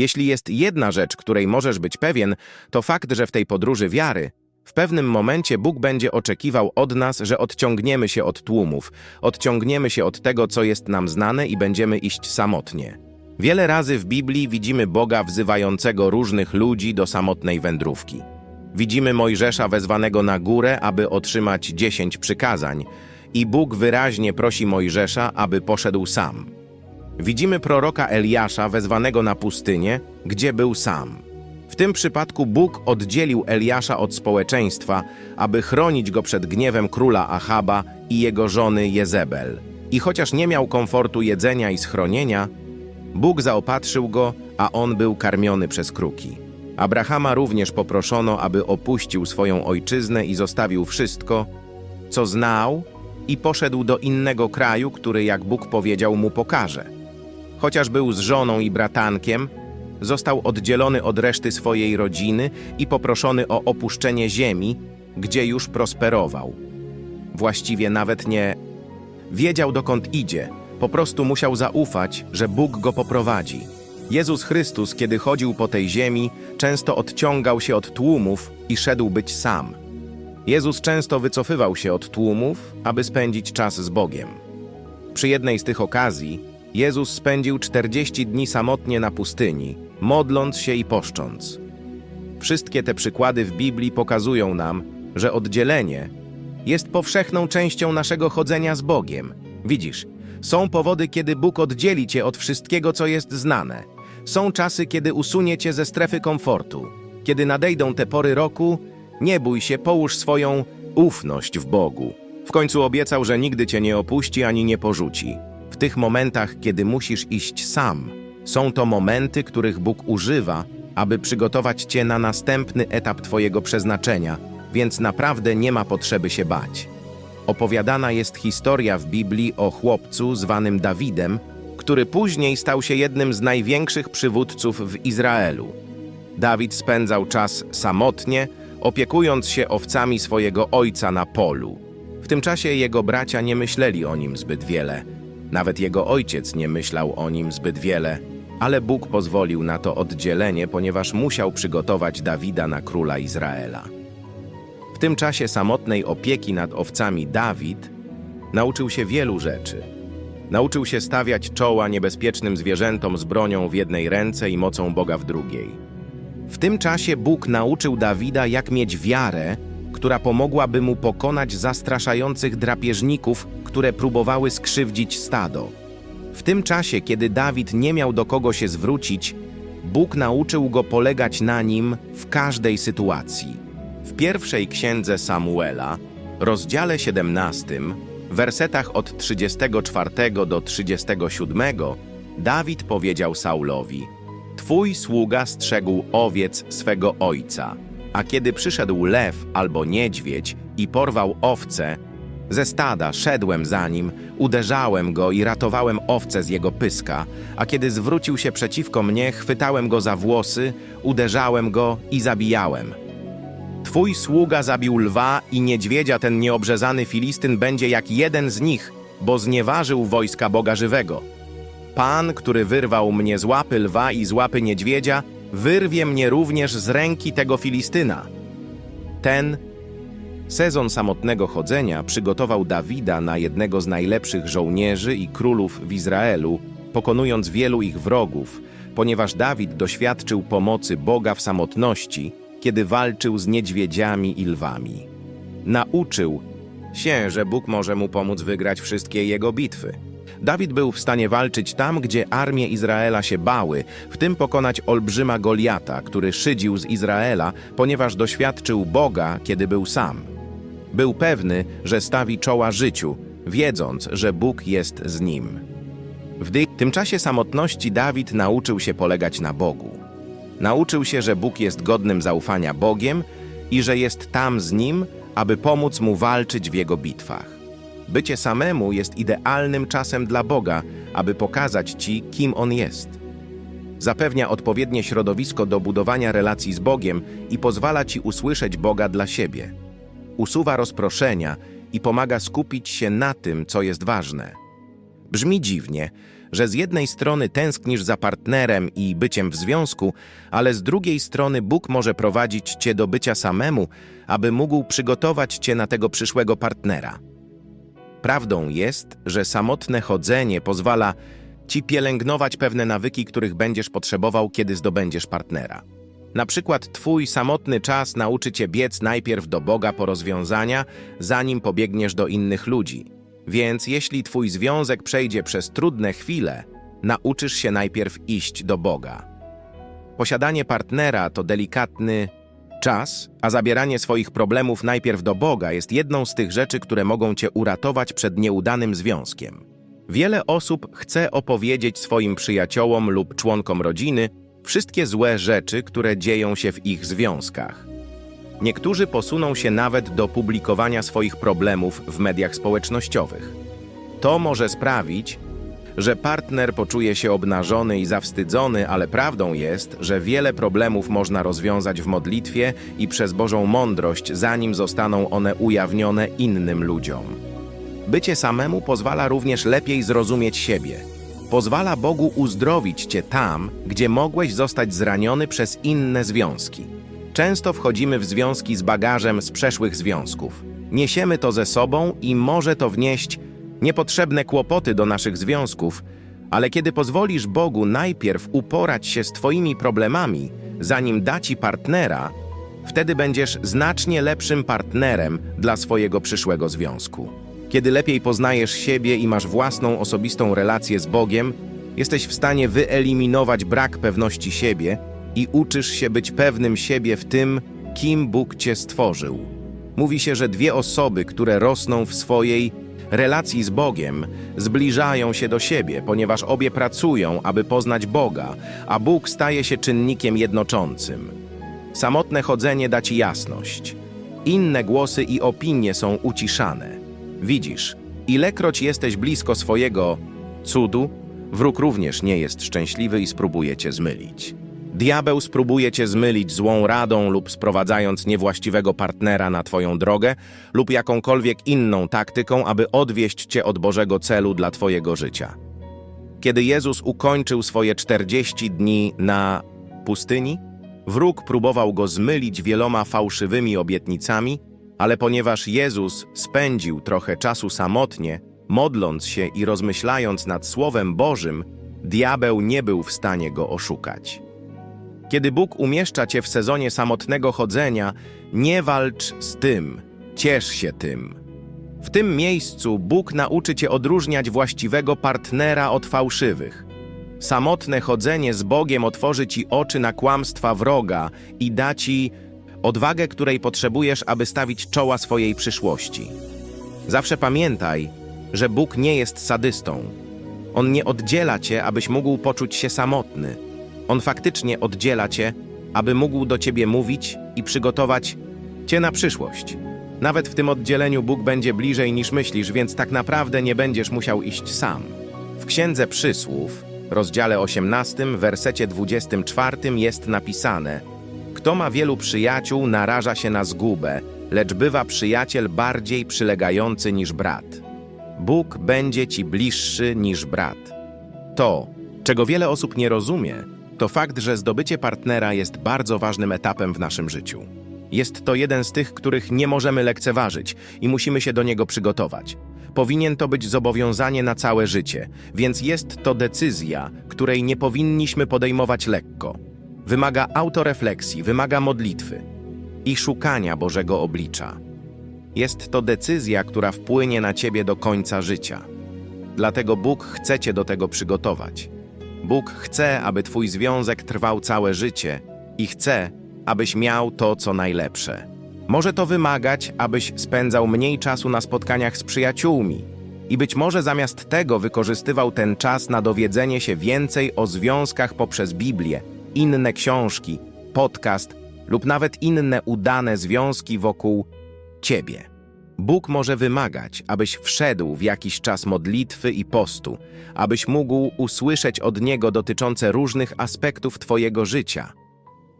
Jeśli jest jedna rzecz, której możesz być pewien, to fakt, że w tej podróży wiary w pewnym momencie Bóg będzie oczekiwał od nas, że odciągniemy się od tłumów, odciągniemy się od tego, co jest nam znane i będziemy iść samotnie. Wiele razy w Biblii widzimy Boga wzywającego różnych ludzi do samotnej wędrówki. Widzimy Mojżesza wezwanego na górę, aby otrzymać dziesięć przykazań, i Bóg wyraźnie prosi Mojżesza, aby poszedł sam. Widzimy proroka Eliasza wezwanego na pustynię, gdzie był sam. W tym przypadku Bóg oddzielił Eliasza od społeczeństwa, aby chronić go przed gniewem króla Achaba i jego żony Jezebel. I chociaż nie miał komfortu jedzenia i schronienia, Bóg zaopatrzył go, a on był karmiony przez kruki. Abrahama również poproszono, aby opuścił swoją ojczyznę i zostawił wszystko, co znał, i poszedł do innego kraju, który, jak Bóg powiedział, mu pokaże. Chociaż był z żoną i bratankiem, został oddzielony od reszty swojej rodziny i poproszony o opuszczenie ziemi, gdzie już prosperował. Właściwie nawet nie wiedział, dokąd idzie, po prostu musiał zaufać, że Bóg go poprowadzi. Jezus Chrystus, kiedy chodził po tej ziemi, często odciągał się od tłumów i szedł być sam. Jezus często wycofywał się od tłumów, aby spędzić czas z Bogiem. Przy jednej z tych okazji Jezus spędził 40 dni samotnie na pustyni, modląc się i poszcząc. Wszystkie te przykłady w Biblii pokazują nam, że oddzielenie jest powszechną częścią naszego chodzenia z Bogiem. Widzisz, są powody, kiedy Bóg oddzieli cię od wszystkiego, co jest znane. Są czasy, kiedy usunie cię ze strefy komfortu. Kiedy nadejdą te pory roku, nie bój się, połóż swoją ufność w Bogu. W końcu obiecał, że nigdy cię nie opuści ani nie porzuci. Tych momentach, kiedy musisz iść sam, są to momenty, których Bóg używa, aby przygotować cię na następny etap twojego przeznaczenia, więc naprawdę nie ma potrzeby się bać. Opowiadana jest historia w Biblii o chłopcu zwanym Dawidem, który później stał się jednym z największych przywódców w Izraelu. Dawid spędzał czas samotnie, opiekując się owcami swojego ojca na polu. W tym czasie jego bracia nie myśleli o nim zbyt wiele. Nawet jego ojciec nie myślał o nim zbyt wiele, ale Bóg pozwolił na to oddzielenie, ponieważ musiał przygotować Dawida na króla Izraela. W tym czasie samotnej opieki nad owcami Dawid nauczył się wielu rzeczy. Nauczył się stawiać czoła niebezpiecznym zwierzętom z bronią w jednej ręce i mocą Boga w drugiej. W tym czasie Bóg nauczył Dawida, jak mieć wiarę, która pomogłaby mu pokonać zastraszających drapieżników, które próbowały skrzywdzić stado. W tym czasie, kiedy Dawid nie miał do kogo się zwrócić, Bóg nauczył go polegać na nim w każdej sytuacji. W pierwszej księdze Samuela, rozdziale 17, wersetach od 34 do 37, Dawid powiedział Saulowi: Twój sługa strzegł owiec swego ojca, a kiedy przyszedł lew albo niedźwiedź i porwał owce, ze stada szedłem za nim, uderzałem go i ratowałem owce z jego pyska, a kiedy zwrócił się przeciwko mnie, chwytałem go za włosy, uderzałem go i zabijałem. Twój sługa zabił lwa i niedźwiedzia, ten nieobrzezany Filistyn będzie jak jeden z nich, bo znieważył wojska Boga żywego. Pan, który wyrwał mnie z łapy lwa i z łapy niedźwiedzia, wyrwie mnie również z ręki tego Filistyna. Ten sezon samotnego chodzenia przygotował Dawida na jednego z najlepszych żołnierzy i królów w Izraelu, pokonując wielu ich wrogów, ponieważ Dawid doświadczył pomocy Boga w samotności, kiedy walczył z niedźwiedziami i lwami. Nauczył się, że Bóg może mu pomóc wygrać wszystkie jego bitwy. Dawid był w stanie walczyć tam, gdzie armie Izraela się bały, w tym pokonać olbrzyma Goliata, który szydził z Izraela, ponieważ doświadczył Boga, kiedy był sam. Był pewny, że stawi czoła życiu, wiedząc, że Bóg jest z nim. W tym czasie samotności Dawid nauczył się polegać na Bogu. Nauczył się, że Bóg jest godnym zaufania Bogiem i że jest tam z nim, aby pomóc mu walczyć w jego bitwach. Bycie samemu jest idealnym czasem dla Boga, aby pokazać ci, kim On jest. Zapewnia odpowiednie środowisko do budowania relacji z Bogiem i pozwala ci usłyszeć Boga dla siebie. Usuwa rozproszenia i pomaga skupić się na tym, co jest ważne. Brzmi dziwnie, że z jednej strony tęsknisz za partnerem i byciem w związku, ale z drugiej strony Bóg może prowadzić cię do bycia samemu, aby mógł przygotować cię na tego przyszłego partnera. Prawdą jest, że samotne chodzenie pozwala ci pielęgnować pewne nawyki, których będziesz potrzebował, kiedy zdobędziesz partnera. Na przykład twój samotny czas nauczy cię biec najpierw do Boga po rozwiązania, zanim pobiegniesz do innych ludzi. Więc jeśli twój związek przejdzie przez trudne chwile, nauczysz się najpierw iść do Boga. Posiadanie partnera to delikatny czas, a zabieranie swoich problemów najpierw do Boga jest jedną z tych rzeczy, które mogą cię uratować przed nieudanym związkiem. Wiele osób chce opowiedzieć swoim przyjaciołom lub członkom rodziny wszystkie złe rzeczy, które dzieją się w ich związkach. Niektórzy posuną się nawet do publikowania swoich problemów w mediach społecznościowych. To może sprawić, że partner poczuje się obnażony i zawstydzony, ale prawdą jest, że wiele problemów można rozwiązać w modlitwie i przez Bożą mądrość, zanim zostaną one ujawnione innym ludziom. Bycie samemu pozwala również lepiej zrozumieć siebie. Pozwala Bogu uzdrowić cię tam, gdzie mogłeś zostać zraniony przez inne związki. Często wchodzimy w związki z bagażem z przeszłych związków. Niesiemy to ze sobą i może to wnieść niepotrzebne kłopoty do naszych związków, ale kiedy pozwolisz Bogu najpierw uporać się z Twoimi problemami, zanim da Ci partnera, wtedy będziesz znacznie lepszym partnerem dla swojego przyszłego związku. Kiedy lepiej poznajesz siebie i masz własną osobistą relację z Bogiem, jesteś w stanie wyeliminować brak pewności siebie i uczysz się być pewnym siebie w tym, kim Bóg cię stworzył. Mówi się, że dwie osoby, które rosną w swojej relacji z Bogiem, zbliżają się do siebie, ponieważ obie pracują, aby poznać Boga, a Bóg staje się czynnikiem jednoczącym. Samotne chodzenie da ci jasność. Inne głosy i opinie są uciszane. Widzisz, ilekroć jesteś blisko swojego cudu, wróg również nie jest szczęśliwy i spróbuje cię zmylić. Diabeł spróbuje cię zmylić złą radą lub sprowadzając niewłaściwego partnera na twoją drogę lub jakąkolwiek inną taktyką, aby odwieść cię od Bożego celu dla twojego życia. Kiedy Jezus ukończył swoje 40 dni na pustyni, wróg próbował go zmylić wieloma fałszywymi obietnicami, ale ponieważ Jezus spędził trochę czasu samotnie, modląc się i rozmyślając nad Słowem Bożym, diabeł nie był w stanie go oszukać. Kiedy Bóg umieszcza cię w sezonie samotnego chodzenia, nie walcz z tym, ciesz się tym. W tym miejscu Bóg nauczy cię odróżniać właściwego partnera od fałszywych. Samotne chodzenie z Bogiem otworzy ci oczy na kłamstwa wroga i da ci odwagę, której potrzebujesz, aby stawić czoła swojej przyszłości. Zawsze pamiętaj, że Bóg nie jest sadystą. On nie oddziela cię, abyś mógł poczuć się samotny. On faktycznie oddziela cię, aby mógł do ciebie mówić i przygotować cię na przyszłość. Nawet w tym oddzieleniu Bóg będzie bliżej niż myślisz, więc tak naprawdę nie będziesz musiał iść sam. W Księdze Przysłów, rozdziale 18, wersecie 24 jest napisane Kto ma wielu przyjaciół, naraża się na zgubę, lecz bywa przyjaciel bardziej przylegający niż brat. Bóg będzie ci bliższy niż brat. To, czego wiele osób nie rozumie, to fakt, że zdobycie partnera jest bardzo ważnym etapem w naszym życiu. Jest to jeden z tych, których nie możemy lekceważyć i musimy się do niego przygotować. Powinien to być zobowiązanie na całe życie, więc jest to decyzja, której nie powinniśmy podejmować lekko. Wymaga autorefleksji, wymaga modlitwy i szukania Bożego oblicza. Jest to decyzja, która wpłynie na ciebie do końca życia. Dlatego Bóg chce cię do tego przygotować. Bóg chce, aby Twój związek trwał całe życie i chce, abyś miał to, co najlepsze. Może to wymagać, abyś spędzał mniej czasu na spotkaniach z przyjaciółmi i być może zamiast tego wykorzystywał ten czas na dowiedzenie się więcej o związkach poprzez Biblię, inne książki, podcast lub nawet inne udane związki wokół Ciebie. Bóg może wymagać, abyś wszedł w jakiś czas modlitwy i postu, abyś mógł usłyszeć od Niego dotyczące różnych aspektów Twojego życia.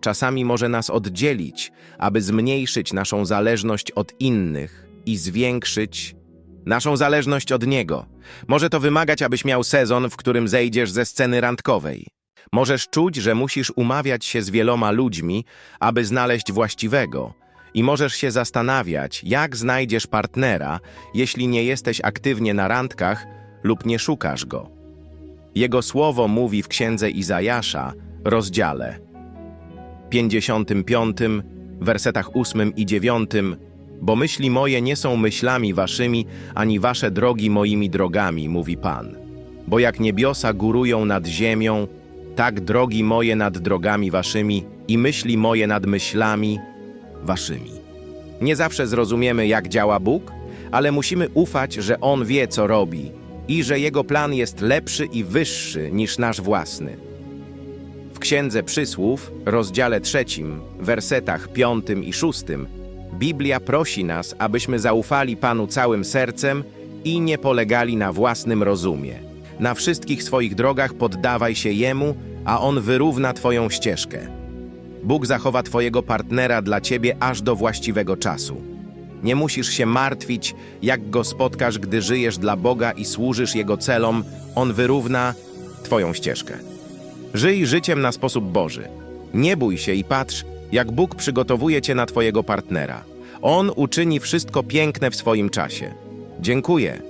Czasami może nas oddzielić, aby zmniejszyć naszą zależność od innych i zwiększyć naszą zależność od Niego. Może to wymagać, abyś miał sezon, w którym zejdziesz ze sceny randkowej. Możesz czuć, że musisz umawiać się z wieloma ludźmi, aby znaleźć właściwego. I możesz się zastanawiać, jak znajdziesz partnera, jeśli nie jesteś aktywnie na randkach lub nie szukasz go. Jego słowo mówi w księdze Izajasza, rozdziale 55, wersetach 8 i 9, bo myśli moje nie są myślami waszymi, ani wasze drogi moimi drogami, mówi Pan. Bo jak niebiosa górują nad ziemią, tak drogi moje nad drogami waszymi i myśli moje nad myślami waszymi. Nie zawsze zrozumiemy, jak działa Bóg, ale musimy ufać, że On wie, co robi i że Jego plan jest lepszy i wyższy niż nasz własny. W Księdze Przysłów, rozdziale trzecim, wersetach piątym i szóstym, Biblia prosi nas, abyśmy zaufali Panu całym sercem i nie polegali na własnym rozumie. Na wszystkich swoich drogach poddawaj się Jemu, a On wyrówna Twoją ścieżkę. Bóg zachowa Twojego partnera dla Ciebie aż do właściwego czasu. Nie musisz się martwić, jak go spotkasz, gdy żyjesz dla Boga i służysz Jego celom, On wyrówna Twoją ścieżkę. Żyj życiem na sposób Boży. Nie bój się i patrz, jak Bóg przygotowuje Cię na Twojego partnera. On uczyni wszystko piękne w swoim czasie. Dziękuję,